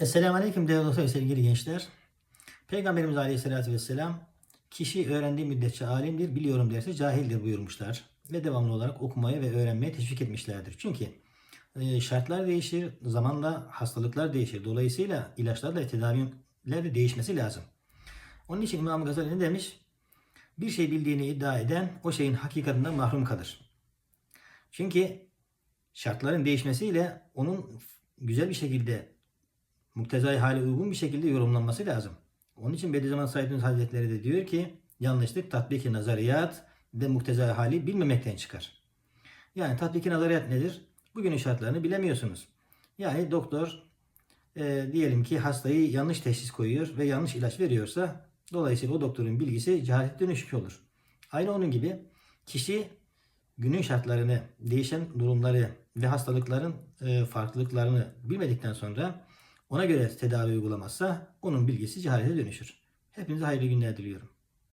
Esselamu Aleyküm değerli dostlar ve sevgili gençler. Peygamberimiz Aleyhisselatü Vesselam kişi öğrendiği müddetçe alimdir, biliyorum derse cahildir buyurmuşlar. Ve devamlı olarak okumaya ve öğrenmeye teşvik etmişlerdir. Çünkü e, şartlar değişir, zamanla hastalıklar değişir. Dolayısıyla ilaçlarla tedaviler de değişmesi lazım. Onun için İmam Gazali ne demiş? Bir şey bildiğini iddia eden o şeyin hakikatinden mahrum kalır. Çünkü şartların değişmesiyle onun güzel bir şekilde muktezai hale uygun bir şekilde yorumlanması lazım. Onun için Bediüzzaman Said Hazretleri de diyor ki yanlışlık tatbiki nazariyat ve muktezai hali bilmemekten çıkar. Yani tatbiki nazariyat nedir? Bugünün şartlarını bilemiyorsunuz. Yani doktor e, diyelim ki hastayı yanlış teşhis koyuyor ve yanlış ilaç veriyorsa dolayısıyla o doktorun bilgisi cehalet dönüşmüş olur. Aynı onun gibi kişi günün şartlarını, değişen durumları ve hastalıkların e, farklılıklarını bilmedikten sonra ona göre tedavi uygulamazsa onun bilgisi cehalete dönüşür. Hepinize hayırlı günler diliyorum.